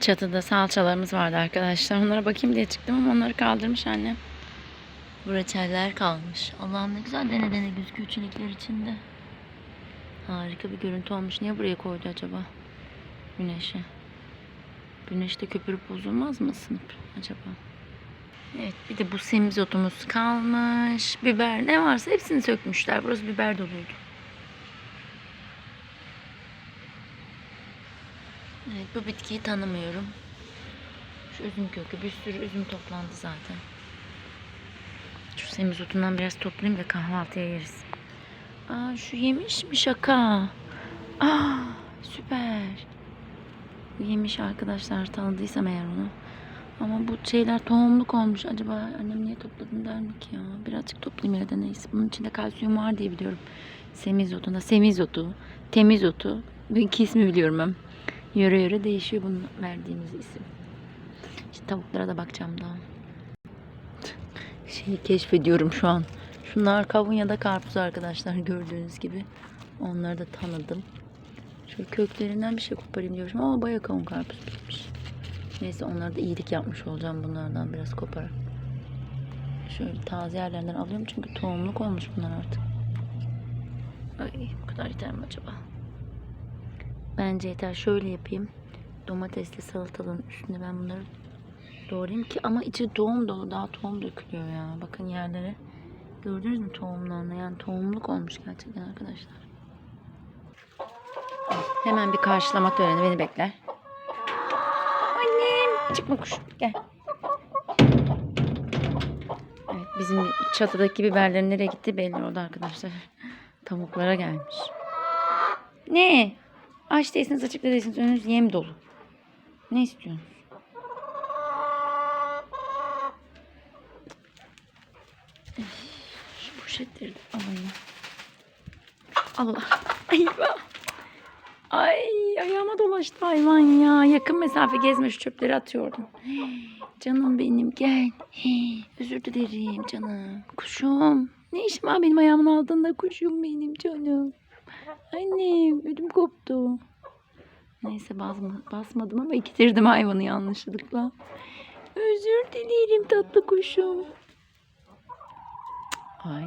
Çatıda salçalarımız vardı arkadaşlar. Onlara bakayım diye çıktım ama onları kaldırmış annem. Bu reçeller kalmış. Allah'ım ne güzel dene dene gözüküyor çilekler içinde. Harika bir görüntü olmuş. Niye buraya koydu acaba? Güneşe. Güneşte köpürüp bozulmaz mı ısınıp acaba? Evet bir de bu semizotumuz kalmış. Biber ne varsa hepsini sökmüşler. Burası biber doluydu. Evet bu bitkiyi tanımıyorum. Şu üzüm kökü bir sürü üzüm toplandı zaten. Şu semizotundan biraz toplayayım da kahvaltıya yeriz. Aa şu yemiş mi şaka? Aa süper. Bu yemiş arkadaşlar tanıdıysam eğer onu. Ama bu şeyler tohumluk olmuş. Acaba annem niye topladın der mi ki ya? Birazcık toplayayım yine de neyse. Bunun içinde kalsiyum var diye biliyorum. Semizotunda semizotu, temizotu. Bu ismi biliyorum ben. Yöre yöre değişiyor bunun verdiğimiz isim. İşte tavuklara da bakacağım daha. Şeyi keşfediyorum şu an. Şunlar kavun ya da karpuz arkadaşlar gördüğünüz gibi. Onları da tanıdım. Şöyle köklerinden bir şey koparayım diyorum ama bayağı kavun karpuz bitmiş. Neyse onlara da iyilik yapmış olacağım bunlardan biraz koparak. Şöyle taze yerlerden alıyorum çünkü tohumluk olmuş bunlar artık. Ay bu kadar yeter mi acaba? Bence yeter. Şöyle yapayım. Domatesli salatalığın üstüne ben bunları doğrayayım ki ama içi tohum dolu. Daha tohum dökülüyor ya. Bakın yerlere. Gördünüz mü tohumlarını? Yani tohumluk olmuş gerçekten arkadaşlar. Hemen bir karşılamak töreni beni bekler. Annem çıkma kuş gel. Evet bizim çatıdaki biberlerin nereye gitti belli oldu arkadaşlar. Tavuklara gelmiş. Ne? Aç değilsiniz açık değilsiniz önünüz yem dolu. Ne istiyorsunuz? Şu poşetleri de alayım. Allah. Eyvah. Ay ayağıma dolaştı hayvan ya. Yakın mesafe gezme şu çöpleri atıyordum. Canım benim gel. Özür dilerim canım. Kuşum. Ne işim var benim ayağımın altında kuşum benim canım. Annem ödüm koptu. Neyse basma, basmadım ama ikitirdim hayvanı yanlışlıkla. Özür dilerim tatlı kuşum. Ay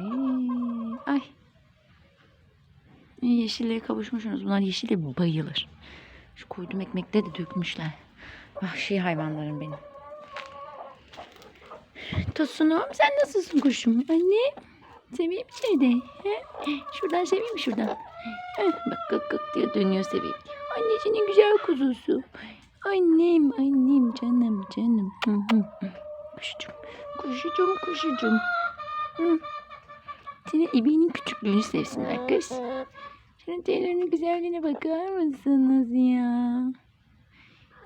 ay. Yeşille kavuşmuşsunuz. Bunlar yeşile bayılır. Şu koyduğum ekmekte de dökmüşler. Vahşi hayvanlarım benim. Tosunum sen nasılsın kuşum? Anne seveyim seni de. Şuradan seveyim şuradan? Bak gık gık diye dönüyor seveyim. Annesinin güzel kuzusu. Annem annem canım canım. Kuşucum kuşucum kuşucum. Seni İbi'nin küçüklüğünü sevsinler kız. Şunun tüylerinin güzelliğine bakar mısınız ya?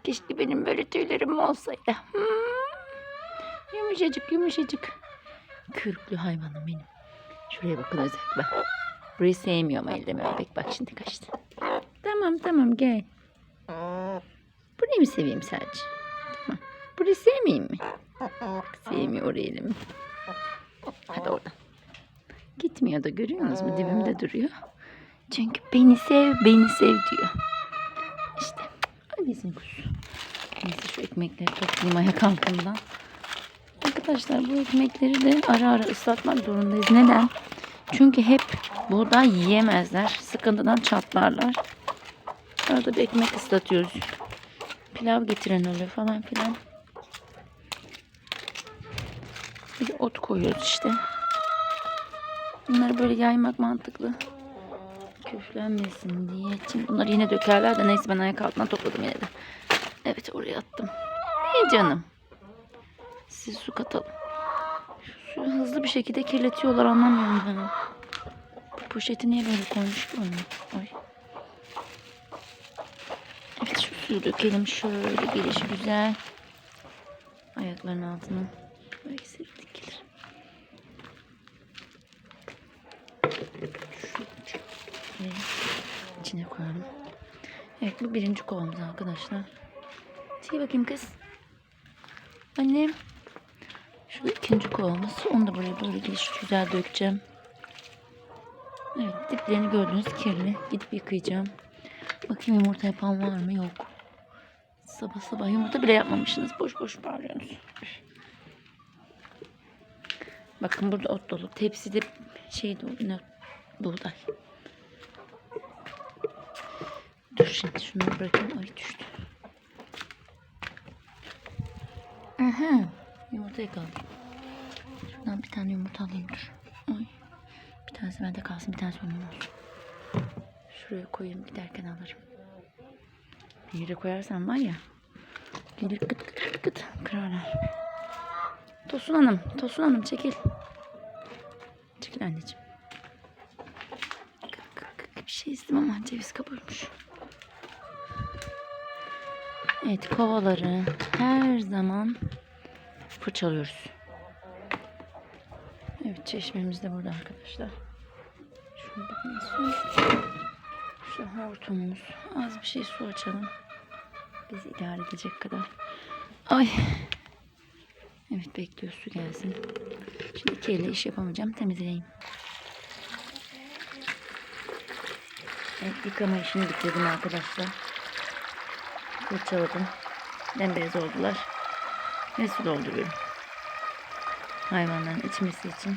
Keşke benim böyle tüylerim olsaydı. Hmm. Yumuşacık yumuşacık. Kürklü hayvanım benim. Şuraya bakın özellikle. Burayı sevmiyorum elde bebek. Bak şimdi kaçtı. Tamam tamam gel. Burayı mı seveyim sadece? Tamam. Burayı sevmeyeyim mi? Sevmiyor orayı elimi. Hadi oradan. Gitmiyor da görüyor musunuz mu? Dibimde duruyor. Çünkü beni sev, beni sev diyor. İşte annesinin kuzusu. Neyse şu ekmekleri toplayayım ayak altından. Arkadaşlar bu ekmekleri de ara ara ıslatmak zorundayız. Neden? Çünkü hep buğday yiyemezler. Sıkıntıdan çatlarlar. Arada bir ekmek ıslatıyoruz. Pilav getiren oluyor falan filan. Bir ot koyuyoruz işte. Bunları böyle yaymak mantıklı. Köflenmesin diye. Şimdi bunları yine dökerler de neyse ben ayak altından topladım yine de. Evet oraya attım. İyi canım. Siz su katalım. Şu suyu hızlı bir şekilde kirletiyorlar anlamıyorum ben. Poşeti niye böyle koymuş ki onu? Ay. Suyu dökelim şöyle gelişi güzel. Ayakların altına. Böyle serptik gelir. İçine koyalım. Evet bu birinci kovamız arkadaşlar. Şey bakayım kız. Annem. Şu ikinci kovamız. Onu da buraya böyle geliş güzel dökeceğim. Evet diplerini gördüğünüz kirli. Gidip yıkayacağım. Bakayım yumurta yapan var mı? Yok. Sabah sabah yumurta bile yapmamışsınız. Boş boş bağırıyorsunuz. Bakın burada ot dolu. Tepside şey dolu. Ne? Buğday. Dur şimdi şunları bırakayım. Ay düştü. Aha. Yumurta yakaladım. Şuradan bir tane yumurta alayım dur. Ay. Bir tanesi bende kalsın. Bir tanesi onun olsun. Şuraya koyayım giderken alırım. Yere koyarsam var ya. Gelir kıt kıt kıt kırarlar. Tosun Hanım. Tosun Hanım çekil. Çekil anneciğim. Bir şey istem ama ceviz kabuğuymuş. Evet kovaları her zaman fırçalıyoruz. Evet çeşmemiz de burada arkadaşlar. Şurada bir su. Şu hortumumuz. Az bir şey su açalım. Bizi idare edecek kadar. Ay. Evet bekliyor su gelsin. Şimdi iki elle iş yapamayacağım. Temizleyeyim. Evet yıkama işini bitirdim arkadaşlar. Fırçaladım. Bembeyaz oldular. Ve su dolduruyorum. Hayvanların içmesi için.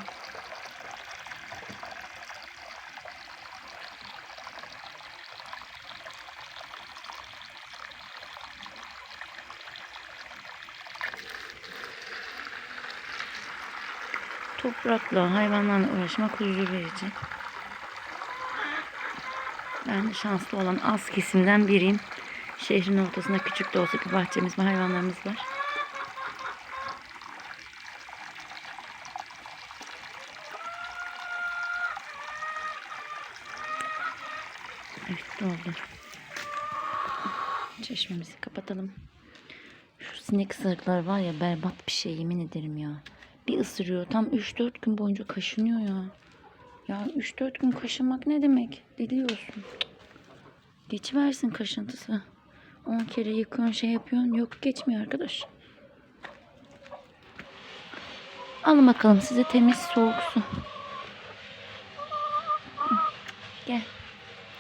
Toprakla, hayvanlarla uğraşmak huzur verici. Ben şanslı olan az kesimden biriyim. Şehrin ortasında küçük de olsa bir bahçemiz ve hayvanlarımız var. Evet doldu. Çeşmemizi kapatalım. Şu sinek ısırıkları var ya berbat bir şey yemin ederim ya. Bir ısırıyor tam 3-4 gün boyunca kaşınıyor ya. Ya 3-4 gün kaşınmak ne demek? Diliyorsun. Geçiversin kaşıntısı. 10 kere yıkıyorsun şey yapıyorsun. Yok geçmiyor arkadaş. Alın bakalım size temiz soğuk su. Gel.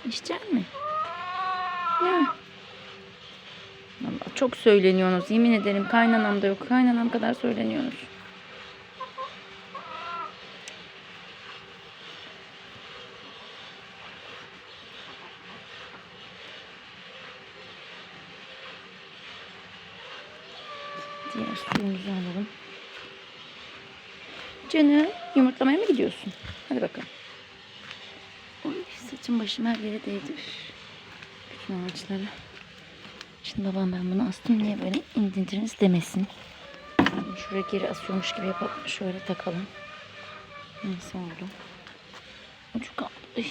İçecek mi? Ya. Vallahi çok söyleniyorsunuz. Yemin ederim kaynanam da yok. Kaynanam kadar söyleniyorsunuz. Suyumuzu alalım. Canım yumurtlamaya mı gidiyorsun? Hadi bakalım. Oy, saçım başım her yere değdi. Bütün ağaçlara. Şimdi babam ben bunu astım niye böyle indirdiniz demesin. Yani şuraya geri asıyormuş gibi yapalım. Şöyle takalım. Neyse oldu. Ucu kaldı.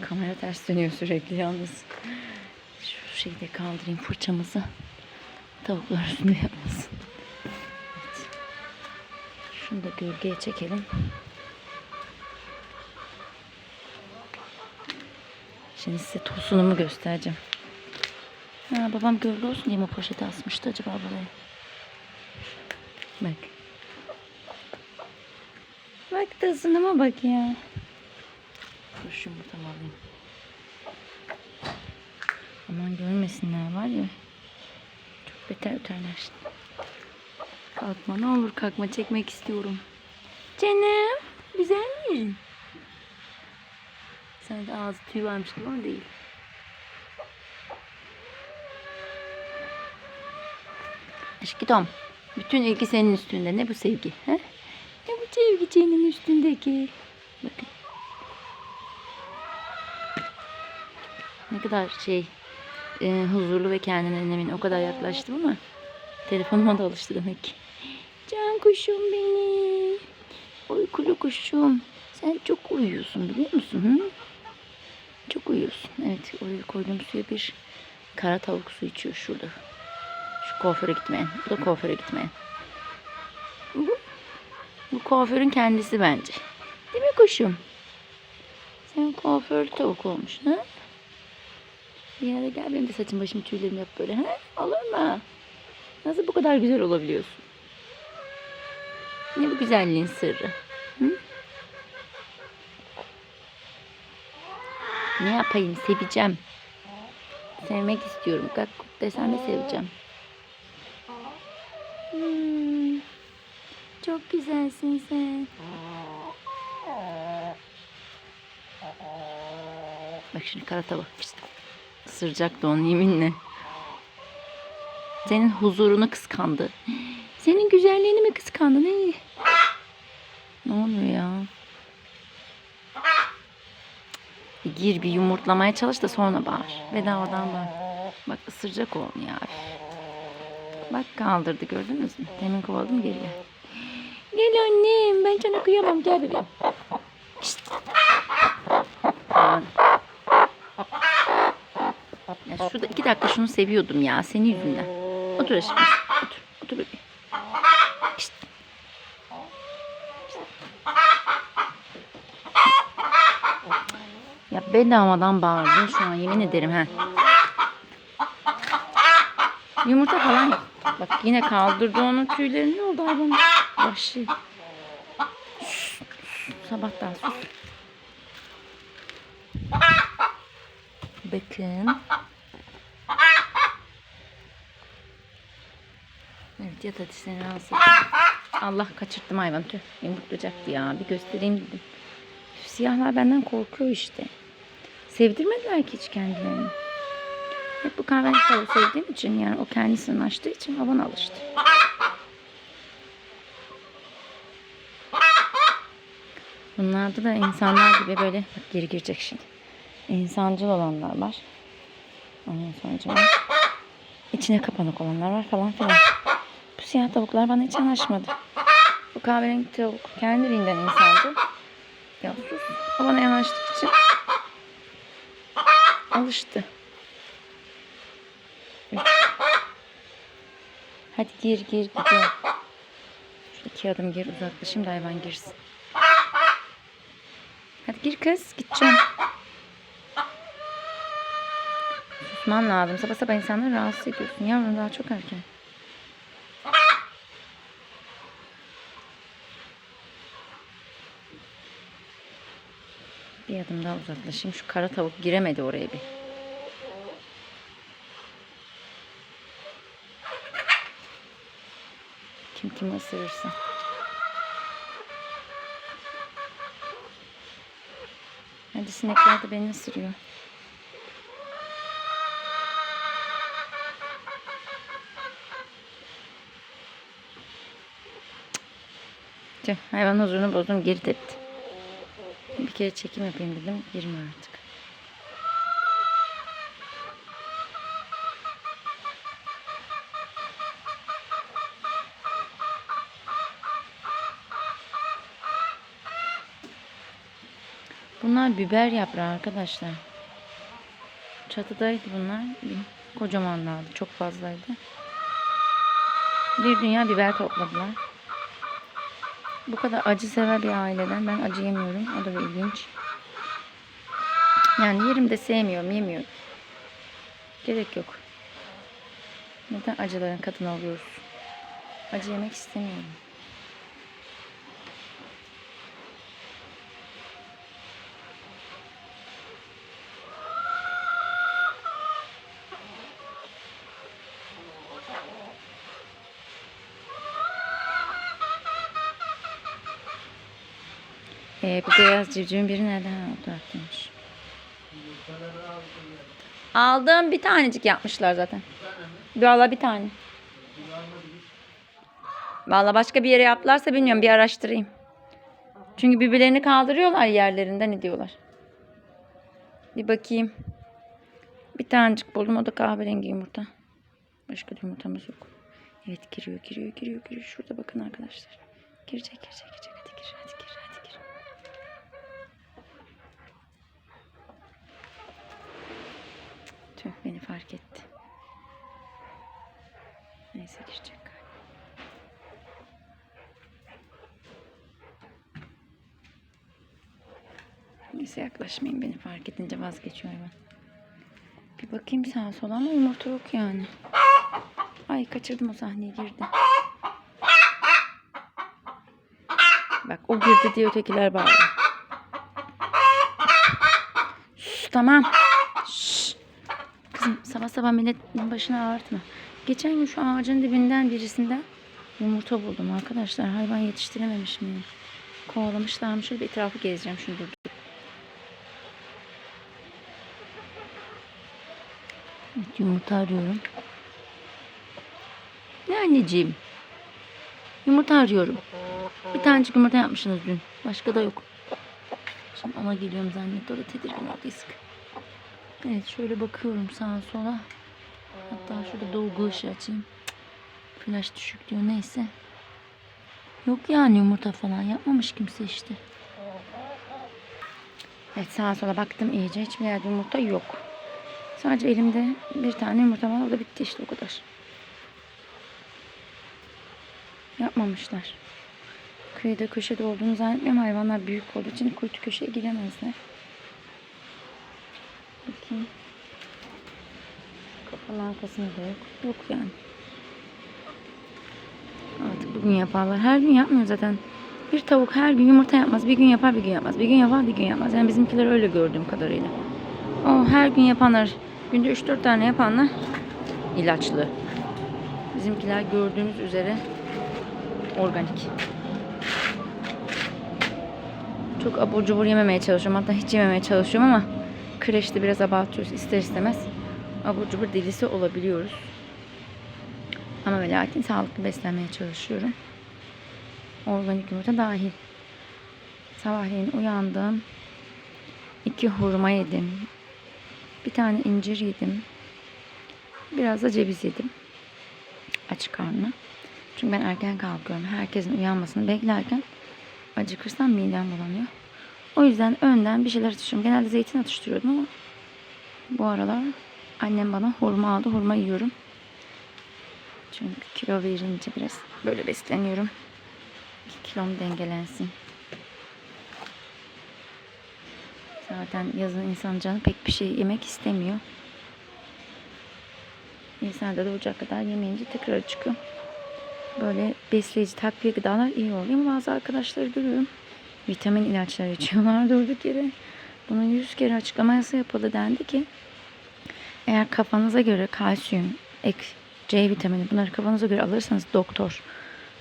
Kamera ters dönüyor sürekli yalnız. Şu şeyi de kaldırayım fırçamızı. Tavuklar üstünde yapmasın. Evet. Şunu da gölgeye çekelim. Şimdi size tosunumu göstereceğim. Ha, babam gölge olsun diye mi poşete asmıştı acaba buraya? Bak. Bak tosunuma bak ya. Dur şu yumurtamı alayım. Aman görmesinler var ya. Beter öterler. Kalkma ne olur kalkma çekmek istiyorum. Canım güzel mi? De ağzı tüy varmış gibi ama değil. Aşkım bütün ilgi senin üstünde. Ne bu sevgi? He? Ne bu sevgi senin üstündeki? Bakın. Ne kadar şey e, huzurlu ve kendinden emin. O kadar yaklaştım ama telefonuma da alıştı demek ki. Can kuşum benim. Uykulu kuşum. Sen çok uyuyorsun biliyor musun? Hı? Çok uyuyorsun. Evet oraya koyduğum suya bir kara tavuk su içiyor şurada. Şu kuaföre gitmeyen. Bu da kuaföre gitmeyen. Bu, bu kuaförün kendisi bence. Değil mi kuşum? Sen kuaför tavuk olmuş. Ha? Bir ara gel benim de saçım başım tüylerimi yap böyle. Ha? Olur mu? Nasıl bu kadar güzel olabiliyorsun? Ne bu güzelliğin sırrı? Hı? Ne yapayım seveceğim. Sevmek istiyorum. Kalk desen de seveceğim. Hmm, çok güzelsin sen. Bak şimdi karata bak işte. Isıracaktı onu yeminle. Senin huzurunu kıskandı. Senin güzelliğini mi kıskandı? Ne? Ne oluyor ya? Bir gir bir yumurtlamaya çalış da sonra bağır. Bedavadan bağır. Bak ısıracak onu ya. Bak kaldırdı gördünüz mü? Demin kovaladım geliyor. Gel annem ben sana kıyamam gel bebeğim. Aman. Şurada iki dakika şunu seviyordum ya senin yüzünden. Otur aşkım. Otur. Otur bebeğim. Şşt. Ya bedavadan bağırdın şu an yemin ederim ha. Yumurta falan. Bak yine kaldırdı onun tüylerini oldu hayvan? Vahşi. Sabahtan sus. Bakın. Evet yat hadi seni rahatsız. Allah kaçırttım hayvan tüh. Yumurtlayacaktı ya. Bir göstereyim dedim. Siyahlar benden korkuyor işte. Sevdirmediler ki hiç kendilerini. Hep bu kahverengi sevdiğim için yani o kendisini açtığı için o alıştı. Bunlarda da insanlar gibi böyle bak geri girecek şimdi. İnsancıl olanlar var. Ondan sonra içine kapanık olanlar var falan filan. Siyah tavuklar bana hiç yanaşmadı. Bu kahverengi tavuk kendiliğinden insancıl. Ya sus. O bana yanaştığı için alıştı. Hadi gir gir gidiyor. İki adım gir uzaklaşayım da hayvan girsin. Hadi gir kız gideceğim. Susman lazım. Sabah sabah insanları rahatsız ediyorsun. Yavrum daha çok erken. Bir adım daha uzaklaşayım. Şu kara tavuk giremedi oraya bir. Kim kimi ısırırsa. Hadi sinekler de beni ısırıyor. Hayvan huzurunu bozdum geri tepti. Kere çekim yapayım dedim. Girme artık. Bunlar biber yaprağı arkadaşlar. Çatıdaydı bunlar. Kocamanlardı. Çok fazlaydı. Bir dünya biber topladılar. Bu kadar acı sever bir aileden. Ben acı yemiyorum. O da bir ilginç. Yani yerim de sevmiyorum, yemiyorum. Gerek yok. Neden acıların kadını oluyoruz? Acı yemek istemiyorum. Ee, bu beyaz civcivin biri nerede? Ha, o taraftaymış. Aldım bir tanecik yapmışlar zaten. Valla bir tane. Valla başka bir yere yaptılarsa bilmiyorum bir araştırayım. Çünkü birbirlerini kaldırıyorlar yerlerinden ediyorlar. Bir bakayım. Bir tanecik buldum o da kahverengi yumurta. Başka bir yumurtamız yok. Evet giriyor giriyor giriyor giriyor. Şurada bakın arkadaşlar. Girecek girecek girecek. Hadi gir hadi gir fark etti. Neyse girecek galiba. Neyse yaklaşmayın beni fark edince vazgeçiyor hayvan. Bir bakayım sağa sola ama yumurta yok yani. Ay kaçırdım o sahneyi girdi. Bak o girdi diye ötekiler bağırıyor. Sus tamam. Kızım sabah Sabah milletin başına ağırtma. Geçen gün şu ağacın dibinden birisinden yumurta buldum arkadaşlar. Hayvan yetiştirememiş miyim? Kovalamışlar mı? Şöyle bir etrafı gezeceğim. Şunu dur. Evet, yumurta arıyorum. Ne anneciğim? Yumurta arıyorum. Bir tanecik yumurta yapmışsınız dün. Başka da yok. Şimdi ona geliyorum zannetti. O da tedirgin oldu sık. Evet şöyle bakıyorum sağa sola. Hatta şurada dolgu ışığı açayım. Flash düşük diyor neyse. Yok yani yumurta falan yapmamış kimse işte. Evet sağa sola baktım iyice. Hiçbir yerde yumurta yok. Sadece elimde bir tane yumurta var. O da bitti işte o kadar. Yapmamışlar. Kıyıda köşede olduğunu zannetmiyorum. Hayvanlar büyük olduğu için kuytu köşeye giremezler. Bakayım. Kapının arkasında da yok. Yok yani. Artık bugün yaparlar. Her gün yapmıyor zaten. Bir tavuk her gün yumurta yapmaz. Bir gün yapar bir gün yapmaz. Bir gün yapar bir gün yapmaz. Yani bizimkiler öyle gördüğüm kadarıyla. O her gün yapanlar, günde 3-4 tane yapanlar ilaçlı. Bizimkiler gördüğümüz üzere organik. Çok abur cubur yememeye çalışıyorum. Hatta hiç yememeye çalışıyorum ama kreşte biraz abartıyoruz ister istemez. Abur cubur delisi olabiliyoruz. Ama ve lakin sağlıklı beslenmeye çalışıyorum. Organik yumurta dahil. Sabahleyin uyandım. İki hurma yedim. Bir tane incir yedim. Biraz da ceviz yedim. Aç karnına. Çünkü ben erken kalkıyorum. Herkesin uyanmasını beklerken acıkırsam midem bulanıyor. O yüzden önden bir şeyler atıştırıyorum. Genelde zeytin atıştırıyordum ama bu aralar annem bana hurma aldı. Hurma yiyorum. Çünkü kilo verince biraz böyle besleniyorum. Ki kilom dengelensin. Zaten yazın insan canı pek bir şey yemek istemiyor. İnsan da doğacak kadar yemeyince tekrar çıkıyor. Böyle besleyici takviye gıdalar iyi oluyor bazı arkadaşları görüyorum. Vitamin ilaçları içiyorlar durduk yere. Bunun 100 kere açıklaması yapıldı dendi ki eğer kafanıza göre kalsiyum, ek, C vitamini bunları kafanıza göre alırsanız doktor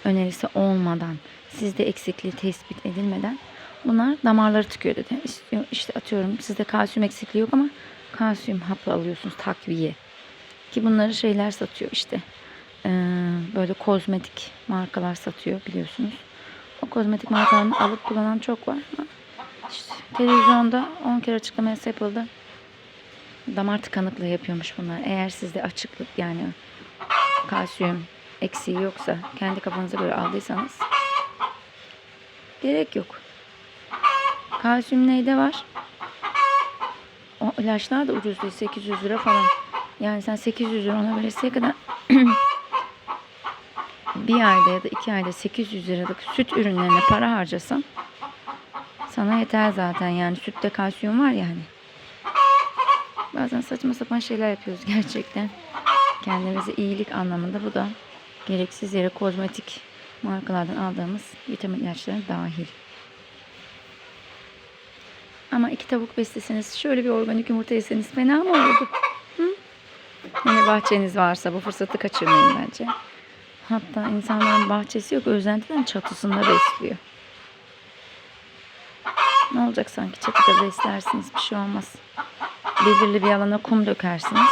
önerisi olmadan sizde eksikliği tespit edilmeden bunlar damarları tıkıyor dedi. İşte, işte atıyorum sizde kalsiyum eksikliği yok ama kalsiyum hapı alıyorsunuz takviye. Ki bunları şeyler satıyor işte. Ee, böyle kozmetik markalar satıyor biliyorsunuz. O kozmetik markalarını alıp kullanan çok var. İşte televizyonda 10 kere açıklaması yapıldı. Damar tıkanıklığı yapıyormuş bunlar. Eğer sizde açıklık yani kalsiyum eksiği yoksa kendi kafanıza göre aldıysanız gerek yok. Kalsiyum neyde var? O ilaçlar da ucuz değil. 800 lira falan. Yani sen 800 lira ona verirse kadar bir ayda ya da iki ayda 800 liralık süt ürünlerine para harcasan sana yeter zaten yani sütte kalsiyum var yani. Bazen saçma sapan şeyler yapıyoruz gerçekten. Kendimize iyilik anlamında bu da gereksiz yere kozmetik markalardan aldığımız vitamin ilaçları dahil. Ama iki tavuk besleseniz şöyle bir organik yumurta yeseniz fena mı olurdu? Hı? Yine bahçeniz varsa bu fırsatı kaçırmayın bence. Hatta insanların bahçesi yok. Özentiden çatısında besliyor. Ne olacak sanki çatıda beslersiniz bir şey olmaz. Belirli bir alana kum dökersiniz.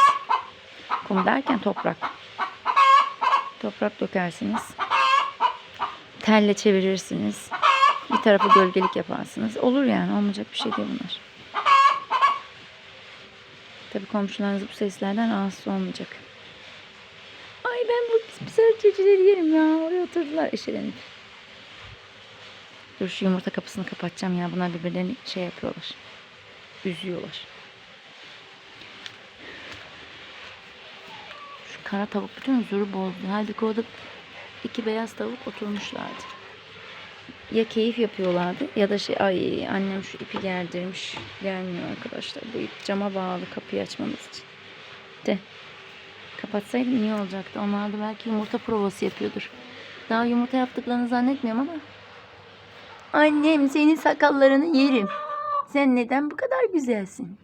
Kum derken toprak. Toprak dökersiniz. Telle çevirirsiniz. Bir tarafı gölgelik yaparsınız. Olur yani olmayacak bir şey değil bunlar. Tabii komşularınız bu seslerden rahatsız olmayacak. Ay ben bu güzelcecileri yerim ya. Oraya oturdular eşelenip. Dur şu yumurta kapısını kapatacağım ya. Bunlar birbirlerini şey yapıyorlar. Üzüyorlar. Şu kara tavuk bütün huzuru bozdu. Halbuki orada iki beyaz tavuk oturmuşlardı. Ya keyif yapıyorlardı ya da şey ay annem şu ipi gerdirmiş. Gelmiyor arkadaşlar. Bu ip cama bağlı kapıyı açmamız için. De. Kapatsaydım iyi olacaktı. Onlar da belki yumurta provası yapıyordur. Daha yumurta yaptıklarını zannetmiyorum ama. Annem senin sakallarını yerim. Sen neden bu kadar güzelsin?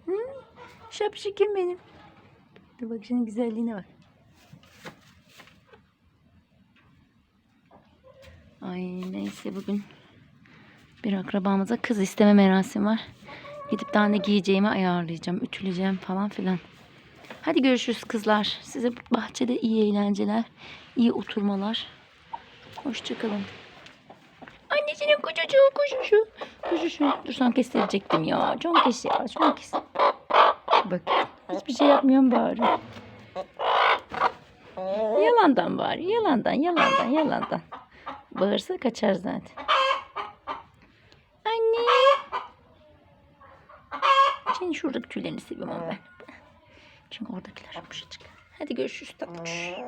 Şapşikim benim. Dur bak şunun güzelliğine bak. Ay neyse bugün bir akrabamıza kız isteme merasimi var. Gidip daha ne giyeceğimi ayarlayacağım, ütüleyeceğim falan filan. Hadi görüşürüz kızlar. Size bahçede iyi eğlenceler, iyi oturmalar. Hoşçakalın. Annesinin kucucuğu, kuşuşu. Kuşuşu. Dur son kez sevecektim ya. Son kez ya, son kez. Bak hiçbir şey yapmıyorum bari. Yalandan bari. Yalandan, yalandan, yalandan. Bağırsa kaçar zaten. Anne. Senin şuradaki tüylerini seviyorum ben. Çünkü oradakiler yumuşacık. Hadi görüşürüz tatlış.